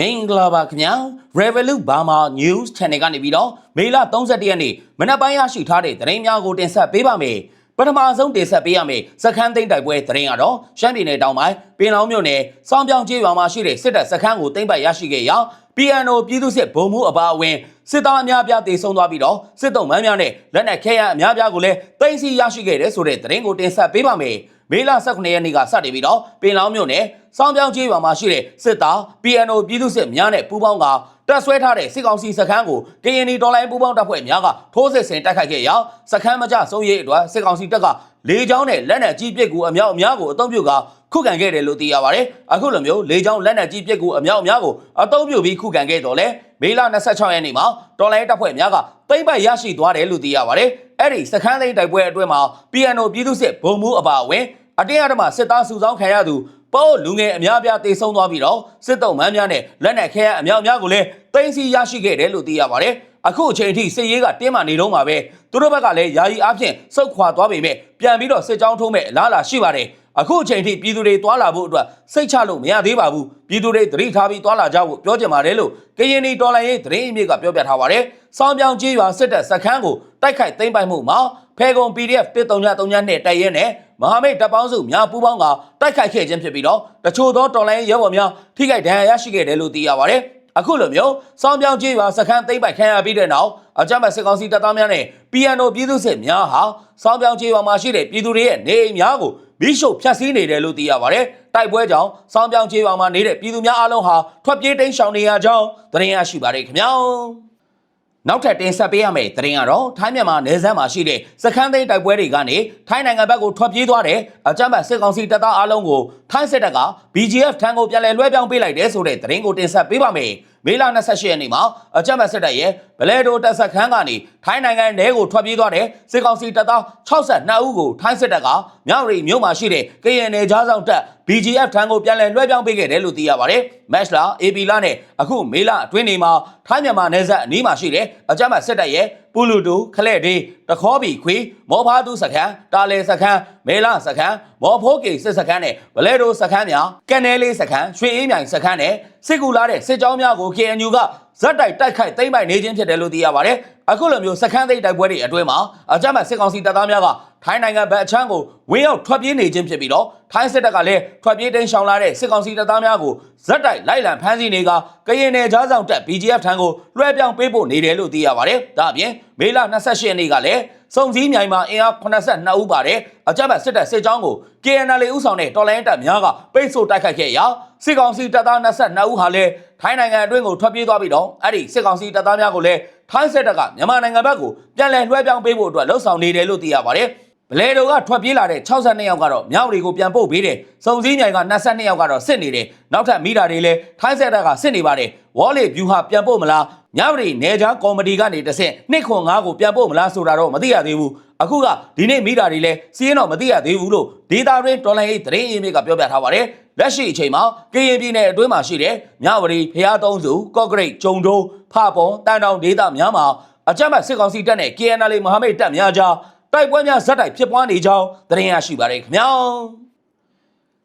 မင်္ဂလာပါခင်ဗျာ Revolut Burma News Channel ကနေပြီးတော့မေလ31ရက်နေ့မနက်ပိုင်းရရှိထားတဲ့သတင်းများကိုတင်ဆက်ပေးပါမယ်ပထမဆုံးတင်ဆက်ပေးရမယ့်စခန်းသိမ်းတိုက်ပွဲသတင်းကတော့ရှမ်းပြည်နယ်တောင်ပိုင်းပင်လောင်းမြို့နယ်စောင်းပြောင်းကျေးရွာမှာရှိတဲ့စစ်တပ်စခန်းကိုသိမ်းပိုက်ရရှိခဲ့ရာ PNO ပြည်သူ့စစ်ဗိုလ်မှူးအပါအဝင်စစ်သားအများအပြားတေဆုံးသွားပြီးတော့စစ်တုံးမန်းများနဲ့လက်နက်ခဲယမ်းအများအပြားကိုလည်းသိမ်းဆည်းရရှိခဲ့တဲ့ဆိုတဲ့သတင်းကိုတင်ဆက်ပေးပါမယ် မေလ18ရက်နေ့ကစတင်ပြီးတော့ပင်လောင်းမြို့နယ်စောင်းပြောင်းကျေးရွာမှာရှိတဲ့စစ်သား PNO ပြည်သူ့စစ်များနဲ့ပူးပေါင်းကတပ်ဆွဲထားတဲ့စစ်ကောင်စီစခန်းကိုကရင်နီဒေါ်လာပူးပေါင်းတပ်ဖွဲ့များကထိုးစစ်ဆင်တိုက်ခိုက်ခဲ့ရာစခန်းမကျဆုံးရေးအတွက်စစ်ကောင်စီတပ်ကလေကြောင်းနဲ့လက်နက်ကြီးပစ်ကူအမြောက်အများကိုအသုံးပြုက ခုခံခဲ့တယ်လို့သိရပါတယ်အခုလိုမျိုးလေကြောင်းလက်နက်ကြီးပစ်ကူအမြောက်အများကိုအသုံးပြုပြီးခုခံခဲ့တော့လဲမေလ26ရက်နေ့မှာတော်လိုင်းတပ်ဖွဲ့များကသိမ့်ပိုက်ရရှိသွားတယ်လို့သိရပါတယ်အဲ့ဒီစခန်းသိမ်းတိုက်ပွဲအတွင်းမှာ PNO ပြည်သူ့စစ်ဗိုလ်မှူးအပါအဝင်အတင်းအဓမ္မစစ်သားစုဆောင်းခံရသူပေါ့လူငယ်အများအပြားတေဆုံးသွားပြီးတော့စစ်တုံးမန်းများနဲ့လက်နက်ခဲယမ်းအများအများကိုလည်းသိမ်းဆည်းရရှိခဲ့တယ်လို့သိရပါတယ်အခုအချိန်အထိစစ်ရေးကတင်းမာနေတော့မှာပဲသူတို့ဘက်ကလည်းယာယီအားဖြင့်စုတ်ခွာသွားပေမဲ့ပြန်ပြီးတော့စစ်ကြောင်းထိုးမဲ့အလားအလာရှိပါတယ် အခုအချိန်ထိပြည်သူတွေတွာလာဖို့အတွက်စိတ်ချလို့မရသေးပါဘူးပြည်သူတွေသတိထားပြီးတွာလာကြဖို့ပြောချင်ပါတယ်လို့ကရင်နီတော်လိုင်းရေးသတင်းအမြစ်ကပြောပြထားပါတယ်စောင်းပြောင်းကြီးရွာစစ်တပ်စခန်းကိုတိုက်ခိုက်သိမ်းပိုက်မှုမှာဖေကုံ PDF 1339နဲ့တိုက်ရဲနဲ့မဟာမိတ်တပ်ပေါင်းစုများပူးပေါင်းကတိုက်ခိုက်ခဲ့ခြင်းဖြစ်ပြီးတော့တချို့သောတော်လိုင်းရဲဘော်များထိခိုက်ဒဏ်ရာရရှိခဲ့တယ်လို့သိရပါတယ်အခုလိုမျိုးစောင်းပြောင်းကြီးရွာစခန်းသိမ်းပိုက်ခံရပြီးတဲ့နောက်အကြမ်းဖက်စစ်ကောင်စီတပ်သားများနဲ့ PNO ပြည်သူ့စစ်များဟာစောင်းပြောင်းကြီးရွာမှာရှိတဲ့ပြည်သူတွေရဲ့နေအိမ်များကို မိရှုပ်ဖျက်ဆီးနေတယ်လို့သိရပါတယ်။တိုက်ပွဲကြောင့်စောင်းပြောင်းကြီးရွာမှာနေတဲ့ပြည်သူများအလုံးဟာထွက်ပြေးတိမ်းရှောင်နေရကြောင်းသတင်းရရှိပါတယ်ခင်ဗျာ။နောက်ထပ်တင်ဆက်ပေးရမယ့်သတင်းကတော့ထိုင်းမြန်မာနယ်စပ်မှာရှိတဲ့စခန်းသိမ်းတိုက်ပွဲတွေကနေထိုင်းနိုင်ငံဘက်ကိုထွက်ပြေးသွားတဲ့အကြမ်းဖက်စစ်ကောင်စီတပ်သားအလုံးကို ထိုင်းစစ်တပ်က BGF ထံကိုပြန်လည်လွှဲပြောင်းပေးလိုက်တဲ့ဆိုတဲ့သတင်းကိုတင်ဆက်ပေးပါမယ်။မေလ28ရက်နေ့မှာအကြမ်းဖက်စစ်တပ်ရဲ့ဗလဲဒိုတပ်စခန်းကနေထိုင်းနိုင်ငံထဲကိုထွက်ပြေးသွားတဲ့စစ်ကောင်စီတပ်သား62ဦးကိုထိုင်းစစ်တပ်ကမြောက်ရီမြို့မှာရှိတဲ့ KNL ကြားဆောင်တပ် BGF ထံကိုပြန်လည်လွှဲပြောင်းပေးခဲ့တယ်လို့သိရပါတယ်။ Match လာ AB လာနဲ့အခုမေလအတွင်းနေမှာထိုင်းမြန်မာနယ်စပ်အနီးမှာရှိတဲ့အကြမ်းဖက်စစ်တပ်ရဲ့ ပူလူတူခလက်ဒေးတခေါဘီခွေမောဖားသူစခန်းတာလေစခန်းမေလာစခန်းမော်ဖိုးကေစစ်စခန်းနဲ့ဗလဲဒိုစခန်းများကန်နဲလေးစခန်းရွှေအေးမြိုင်စခန်းနဲ့စစ်ကူလာတဲ့စစ်ကြောင်းများကို KNU ကဇက်တိုက်တိုက်ခိုက်သိမ်းပိုက်နေခြင်းဖြစ်တယ်လို့သိရပါတယ် အခုလိုမျိုးစခန်းသိမ်းတိုက်ပွဲတွေအတွင်းမှာအကြမ်းဖက်စစ်ကောင်စီတပ်သားများကထိုင်းနိုင်ငံဘက်အချမ်းကိုဝင်းရောက်ထွက်ပြေးနေခြင်းဖြစ်ပြီးတော့ထိုင်းစစ်တပ်ကလည်းထွက်ပြေးတိမ်းရှောင်လာတဲ့စစ်ကောင်စီတပ်သားများကိုဇက်တိုက်လိုက်လံဖမ်းဆီးနေကကရင်နယ်ကြားဆောင်တပ် BGF ထံကိုလွှဲပြောင်းပေးဖို့နေတယ်လို့သိရပါတယ်ဒါအပြင်မေလ28ရက်နေ့ကလည်းစုံစည်းမြိုင်မှာအင်အား82ဦးပါတဲ့အကြမ်းဖက်စစ်တပ်စစ်ကြောင်းကို KNL ဦးဆောင်တဲ့တော်လိုင်းတပ်များကပိတ်ဆို့တိုက်ခိုက်ခဲ့ရာစစ်ကောင်စီတပ်သား22ဦးဟာလည်းထိုင်းနိုင်ငံအတွင်းကိုထွက်ပြေးသွားပြီးတော့အဲ့ဒီစစ်ကောင်စီတပ်သားများကိုလည်း ထိုင်းစစ်တပ်ကမြန်မာနိုင်ငံဘက်ကိုပြန်လည်လွှဲပြောင်းပေးဖို့အတွက်လှုံ့ဆော်နေတယ်လို့သိရပါတယ်ဗလဲတိုကထွက်ပြေးလာတဲ့62ယောက်ကတော့မြောက်တွေကိုပြန်ပို့ပေးတယ်။စုံစည်းမြိုင်က22ယောက်ကတော့စစ်နေတယ်။နောက်ထပ်မိတာတွေလည်းထိုင်းဆက်တပ်ကစစ်နေပါတယ်။ဝေါ်လေဗျူဟာပြန်ပို့မလား။မြောက်တွေနေကြားကော်မတီကနေတဆင့်နှစ်ခွန်၅ကိုပြန်ပို့မလားဆိုတာတော့မသိရသေးဘူး။အခုကဒီနေ့မိတာတွေလည်းစီးရင်တော့မသိရသေးဘူးလို့ဒေတာရင်းတော်လိုင်းရေးသတင်းအင်းမြစ်ကပြောပြထားပါတယ်။ လက်ရှိအချိန်မှာကရင်ပြည်နယ်အတွင်းမှာရှိတဲ့မြဝတီဖျားသုံးစုကော့ဂရိတ်ဂျုံတုံးဖပွန်တန်တောင်ဒေသများမှာအကြမ်းဖက်စစ်ကောင်စီတပ်နဲ့ KNL မဟာမိတ်တပ်များကြားတိုက်ပွဲများဇက်တိုက်ဖြစ်ပွားနေကြောင်းသတင်းရရှိပါရခင်ဗျာ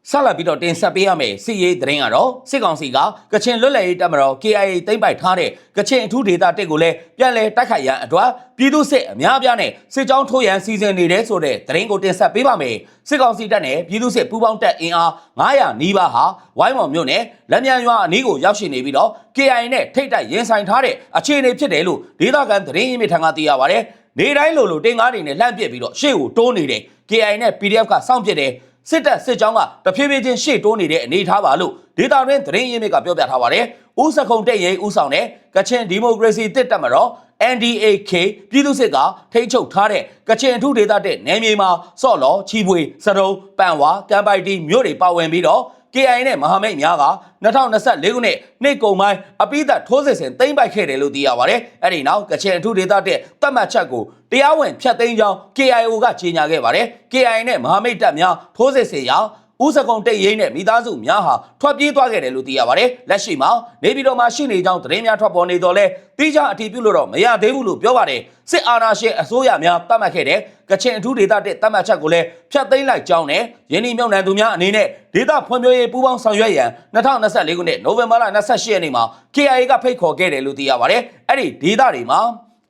ဆက်လက်ပြီးတော့တင်ဆက်ပေးရမယ်စစ်ရေးသတင်းကတော့စစ်ကောင်စီကကချင်လွတ်လပ်ရေးတပ်မတော် KIA သိမ်းပိုက်ထားတဲ့ကချင်အထူးဒေသတက်ကိုလည်းပြန်လည်တိုက်ခိုက်ရန်အတွက်ပြည်သူစစ်အများအပြားနဲ့စစ်ကြောင်းထိုးရန်စီစဉ်နေတဲ့ဆိုတဲ့သတင်းကိုတင်ဆက်ပေးပါမယ်စစ်ကောင်စီတပ်နဲ့ပြည်သူစစ်ပူးပေါင်းတပ်အင်အား900နီးပါးဟာဝိုင်းမော်မြို့နယ်လက်မြန်ရွာအနီးကိုရောက်ရှိနေပြီးတော့ KIA နဲ့ထိတ်တိုက်ရင်ဆိုင်ထားတဲ့အခြေအနေဖြစ်တယ်လို့ဒေသခံသတင်းရင်းမြစ်ထံကသိရပါတယ်နေတိုင်းလိုလိုတင်ကားတွေနဲ့လှမ်းပစ်ပြီးတော့ရှေ့ကိုတိုးနေတယ် KI နဲ့ PDF ကစောင့်ပစ်တယ် စစ်တပ်စစ်ကြောင်းကတဖြည်းဖြည်းချင်းရှေ့တိုးနေတဲ့အနေအထားပါလို့ဒေတာတွင်သတင်းရင်းမြစ်ကပြောပြထားပါတယ်။ဦးစခုံတက်ရေးဦးဆောင်တဲ့ကချင်ဒီမိုကရေစီတစ်တပ်မတော် NDAK ပြည်သူစစ်ကထိန်းချုပ်ထားတဲ့ကချင်အထူးဒေသတဲ့နယ်မြေမှာစော့လော်ချီပွေစတုံးပန်ဝါကမ်ပိုက်တီမြို့တွေပါဝင်ပြီးတော့ KI နဲ့မဟာမိတ်များက2024ခုနှစ်နှစ်ကုန်ပိုင်းအပိသက်ထိုးစစ်ဆင်သိမ်းပိုက်ခဲ့တယ်လို့သိရပါတယ်။အဲ့ဒီနောက်ကချင်အထူးဒေသတဲ့တတ်မှတ်ချက်ကိုတရားဝင်ဖျက်သိမ်းကြောင်း KIO ကကြေညာခဲ့ပါတယ်။ KI နဲ့မဟာမိတ်တပ်များထိုးစစ်ဆင်ရာဦးစကုံတိတ်ရင်းနဲ့မိသားစုများဟာထွက်ပြေးသွားခဲ့တယ်လို့သိရပါတယ်။လက်ရှိမှာနေပြည်တော်မှာရှိနေကြောင်းသတင်းများထွက်ပေါ်နေတော့လဲတိကျအတည်ပြုလို့တော့မရသေးဘူးလို့ပြောပါတယ်။စစ်အာဏာရှင်အစိုးရများတတ်မှတ်ခဲ့တဲ့ ကချင်အထူးဒေသတစ်တတ်မှတ်ချက်ကိုလည်းဖျက်သိမ်းလိုက်ကြောင်းနဲ့ယင်းဒီမြုံနယ်သူများအနေနဲ့ဒေသဖွံ့ဖြိုးရေးပူးပေါင်းဆောင်ရွက်ရန်2024ခုနှစ်နိုဝင်ဘာလ28ရက်နေ့မှာ KIA ကဖိတ်ခေါ်ခဲ့တယ်လို့သိရပါတယ်အဲ့ဒီဒေသတွေမှာ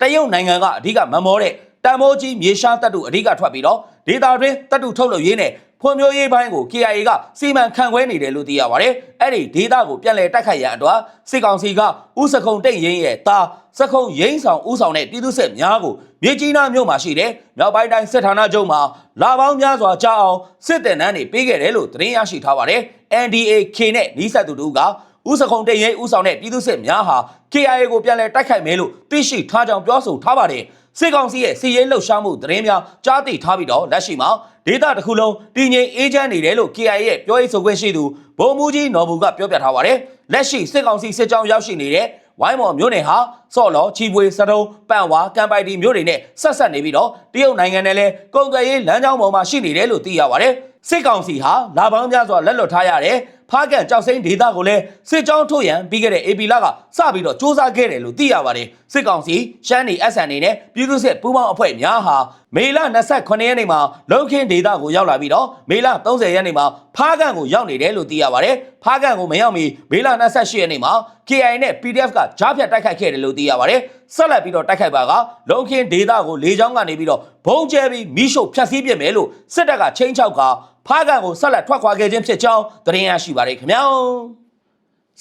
တရုတ်နိုင်ငံကအဓိကမမောတဲ့တန်မိုးကြီးမြေရှားတပ်တုအဓိကထွက်ပြီးတော့ဒေသတွင်းတပ်တုထုတ်လုပ်ရေးနဲ့ ဖွံ့ဖြိုးရေးပိုင်းကို KIA ကစီမံခန့်ခွဲနေတယ်လို့သိရပါတယ်။အဲ့ဒီဒေသကိုပြန်လည်တိုက်ခိုက်ရန်အတွက်စစ်ကောင်စီကဥစခုံတိတ်ရင်ရဲ့တာစခုံရင်းဆောင်ဥဆောင်တဲ့ပြည်သူ့စစ်များကိုမြေကြီးနားမြို့မှာရှိတဲ့မြောက်ပိုင်းတိုင်းစစ်ဌာနချုပ်မှာလာပေါင်းများစွာကြာအောင်စစ်တပ်နန်းတွေပေးခဲ့တယ်လို့သတင်းရရှိထားပါတယ်။ NDAK နဲ့နီးစပ်သူတို့ကဥစခုံတိတ်ရင်ဥဆောင်တဲ့ပြည်သူ့စစ်များဟာ KIA ကိုပြန်လည်တိုက်ခိုက်မယ်လို့သိရှိထားကြောင်းပြောဆိုထားပါတယ်။ စစ်ကောင်စီရဲ့စီရေးလှုပ်ရှားမှုသတင်းများကြားသိထားပြီးတော့လက်ရှိမှာဒေသတစ်ခုလုံးတည်ငြိမ်အေးချမ်းနေတယ်လို့ KIA ရဲ့ပြောရေးဆိုခွင့်ရှိသူဗိုလ်မှူးကြီးနော်ဘူးကပြောပြထားပါတယ်။လက်ရှိစစ်ကောင်စီစစ်ကြောင်းရောက်ရှိနေတဲ့ဝိုင်းမော်မြို့နယ်ဟာစော့လော်ချီပွေစတုံးပန့်ဝါကံပိုက်တီမြို့တွေနဲ့ဆက်ဆက်နေပြီးတော့တရုတ်နိုင်ငံနဲ့လည်းကုန်သွယ်ရေးလမ်းကြောင်းပေါ်မှာရှိနေတယ်လို့သိရပါတယ်။စစ်ကောင်စီဟာလာပေါင်းများစွာလက်လွတ်ထားရတဲ့ ဖားကန်ကြောက်စိမ်းဒေသကိုလည်းစစ်ကြောင်းထုတ်ရန်ပြီးခဲ့တဲ့ AP လကစပြီးတော့စ조사ခဲ့တယ်လို့သိရပါတယ်စစ်ကောင်စီရှမ်းနေ SN နေနဲ့ပြည်သူ့စစ်ပူးပေါင်းအဖွဲ့များဟာမေလ28ရက်နေ့မှာလုံခင်းဒေသကိုရောက်လာပြီးတော့မေလ30ရက်နေ့မှာဖားကန်ကိုရောက်နေတယ်လို့သိရပါတယ်ဖားကန်ကိုမရောက်မီမေလ28ရက်နေ့မှာ KI နဲ့ PDF ကကြားဖြတ်တိုက်ခိုက်ခဲ့တယ်လို့သိရပါတယ်ဆက်လက်ပြီးတော့တိုက်ခိုက်ပါကလုံခင်းဒေသကိုလေကြောင်းကနေပြီးတော့ဘုံကျဲပြီးမိရှုဖျက်ဆီးပြစ်မယ်လို့စစ်တပ်ကချင်းချောက်က ဖားကန်ကိုဆက်လက်ထွက်ခွာခဲ့ခြင်းဖြစ်ကြောင်းသတင်းရရှိပါတယ်ခင်ဗျာ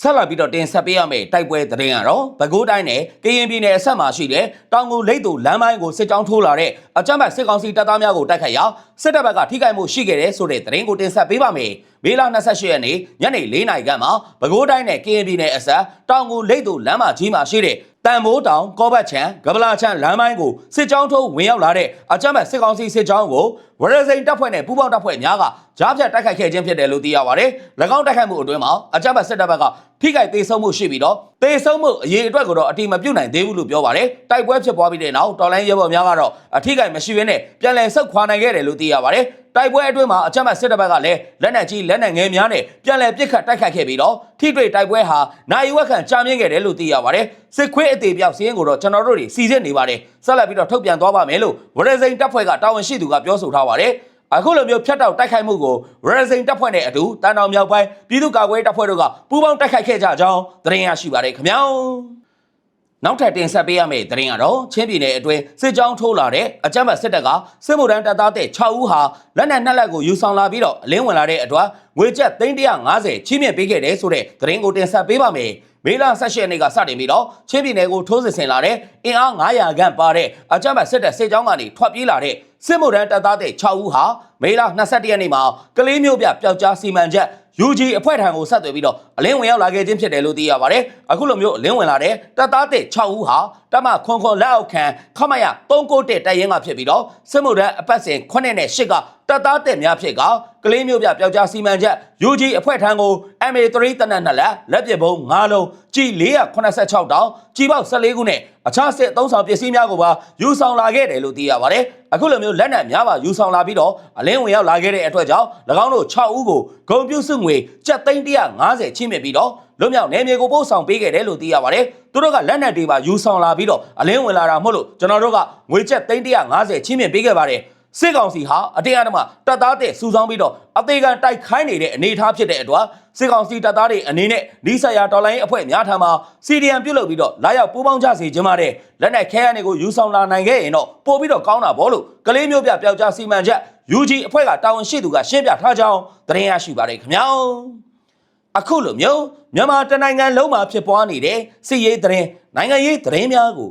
ဆက်လက်ပြီးတော့တင်ဆက်ပေးရမယ့်တိုက်ပွဲသတင်းကတော့ပဲခူးတိုင်းနဲ့ကရင်ပြည်နယ်အဆက်မှာရှိတဲ့တောင်ကိုလိတ်တူလမ်းပိုင်းကိုစစ်ကြောင်းထိုးလာတဲ့အကြမ်းဖက်စစ်ကောင်စီတပ်သားများကိုတိုက်ခိုက်ရာစစ်တပ်ဘက်ကထိခိုက်မှုရှိခဲ့တဲ့ဆိုတဲ့သတင်းကိုတင်ဆက်ပေးပါမယ်။မေလ28ရက်နေ့ညနေ4နာရီခန့်မှာပဲခူးတိုင်းနဲ့ကရင်ပြည်နယ်အဆက်တောင်ကိုလိတ်တူလမ်းမကြီးမှာရှိတဲ့ တန်မိုးတောင်ကောဘတ်ချံကပလာချံလမ်းပိုင်းကိုစစ်ကြောင်းထိုးဝင်ရောက်လာတဲ့အကြမ်းဖက်စစ်ကောင်စီစစ်ကြောင်းကိုဝရစိန်တပ်ဖွဲ့နဲ့ပူးပေါင်းတပ်ဖွဲ့များကကြားဖြတ်တိုက်ခိုက်ခဲ့ခြင်းဖြစ်တယ်လို့သိရပါတယ်။၎င်းတိုက်ခိုက်မှုအတွင်းမှာအကြမ်းဖက်စစ်တပ်ဘက်ကဖိခိုက်သေးဆုံးမှုရှိပြီးတော့သေဆုံးမှုအရေးအတွက်ကိုတော့အတိမပြုတ်နိုင်သေးဘူးလို့ပြောပါတယ်။တိုက်ပွဲဖြစ်ပွားပြီးတဲ့နောက်တော်လိုင်းရဲဘော်များကတော့အထိခိုက်မရှိဘဲနဲ့ပြန်လည်ဆုတ်ခွာနိုင်ခဲ့တယ်လို့သိရပါတယ်။ တိုက်ပွဲအတွင်းမှာအကြမ်းဖက်စစ်တပ်ဘက်ကလည်းလက်နက်ကြီးလက်နက်ငယ်များနဲ့ပြန်လည်ပစ်ခတ်တိုက်ခိုက်ခဲ့ပြီးတော့ထိတွေ့တိုက်ပွဲဟာနိုင်ဝက်ခန့်ကြာမြင့်ခဲ့တယ်လို့သိရပါတယ်။စစ်ခွေးအသေးပြောက်စီးရင်ကိုတော့ကျွန်တော်တို့တွေစီစစ်နေပါတယ်။ဆက်လက်ပြီးတော့ထုတ်ပြန်သွားပါမယ်လို့ဝရစိန်တပ်ဖွဲ့ကတာဝန်ရှိသူကပြောဆိုထားပါတယ်။အခုလိုမျိုးဖြတ်တောက်တိုက်ခိုက်မှုကိုရရစိန်တပ်ဖွဲ့နဲ့အတူတန်တောင်မြောက်ပိုင်းပြည်သူ့ကာကွယ်တပ်ဖွဲ့တို့ကပူးပေါင်းတိုက်ခိုက်ခဲ့ကြကြောင်းသတင်းရရှိပါတယ်ခင်ဗျာ နောက်ထပ်တင်ဆက်ပေးရမယ့်သတင်းကတော့ချင်းပြည်နယ်အတွင်းစစ်ကြောင်းထိုးလာတဲ့အကြမ်းဖက်စစ်တပ်ကစစ်မှုထမ်းတပ်သားတဲ့6ဦးဟာလက်နက်နှစ်လက်ကိုယူဆောင်လာပြီးတော့အလင်းဝင်လာတဲ့အတွက်ငွေကျပ်350ချီးမြှင့်ပေးခဲ့တယ်ဆိုတဲ့သတင်းကိုတင်ဆက်ပေးပါမယ်မေလ16ရက်နေ့ကစတင်ပြီးတော့ချင်းပြည်နယ်ကိုထိုးစစ်ဆင်လာတဲ့အင်အား900ခန့်ပါတဲ့အကြမ်းဖက်စစ်တပ်စစ်ကြောင်းကနေထွက်ပြေးလာတဲ့စစ်မှုထမ်းတပ်သားတဲ့6ဦးဟာမေလ22ရက်နေ့မှာကလေးမျိုးပြပျောက်ကြားစီမံချက် UG အဖွဲ့ထံကိုဆက်သွယ်ပြီးတော့အလင်းဝင်ရောက်လာခဲ့ခြင်းဖြစ်တယ်လို့သိရပါတယ်။အခုလိုမျိုးအလင်းဝင်လာတဲ့တပ်သားတဲ့6ဦးဟာတမခွန်ခွန်လက်အောက်ခံခမရ391တပ်ရင်းကဖြစ်ပြီးတော့စစ်မှုထမ်းအပတ်စဉ်9နဲ့10က တပ်သားတဲ့များဖြစ်ကကလေးမျိုးပြပျောက်ကြားစီမံချက် UG အဖွဲ့ထံကို MA3 တနက်နှစ်လက်လက်ပစ်ဘုံ9လုံးကြီး486တောင်ကြီးပေါက်14ခုနဲ့အခြားစစ်အုံဆောင်ပစ္စည်းများကိုပါယူဆောင်လာခဲ့တယ်လို့သိရပါတယ်။အခုလိုမျိုးလက်နက်များပါယူဆောင်လာပြီးတော့အလင်းဝင်ရောက်လာခဲ့တဲ့အတွက်ကြောင့်၎င်းတို့6ဦးကိုဂုံပြုစုငွေကျပ်သိန်း150ချင်းမြင့်ပြီးတော့လွတ်မြောက်နယ်မြေကိုပို့ဆောင်ပေးခဲ့တယ်လို့သိရပါတယ်။သူတို့ကလက်နက်တွေပါယူဆောင်လာပြီးတော့အလင်းဝင်လာတာမဟုတ်လို့ကျွန်တော်တို့ကငွေကျပ်သိန်း150ချင်းမြင့်ပေးခဲ့ပါတယ်။ စစ်ကောင်စီဟာအတရားဓမ္မတပ်သားတဲ့စူဆောင်းပြီးတော့အသေးခံတိုက်ခိုင်းနေတဲ့အနေအထားဖြစ်တဲ့အတွက်စစ်ကောင်စီတပ်သားတွေအနေနဲ့ဒီဆရာတော်လိုင်းအဖွဲ့များထံမှာစီဒီအမ်ပြုတ်လုပ်ပြီးတော့လာရောက်ပူးပေါင်းကြစေချင်ပါတယ်လက်နက်ခဲယမ်းတွေကိုယူဆောင်လာနိုင်ခဲ့ရင်တော့ပို့ပြီးတော့ကောင်းတာဗောလို့ကလေးမျိုးပြပျောက်ကြားစီမံချက် UG အဖွဲ့ကတာဝန်ရှိသူကရှင်းပြထားကြောင်းသတင်းရရှိပါတယ်ခင်ဗျာအခုလိုမျိုးမြန်မာတနိုင်ငံလုံးမှာဖြစ်ပွားနေတဲ့စစ်ရေးသတင်းနိုင်ငံရေးသတင်းများကို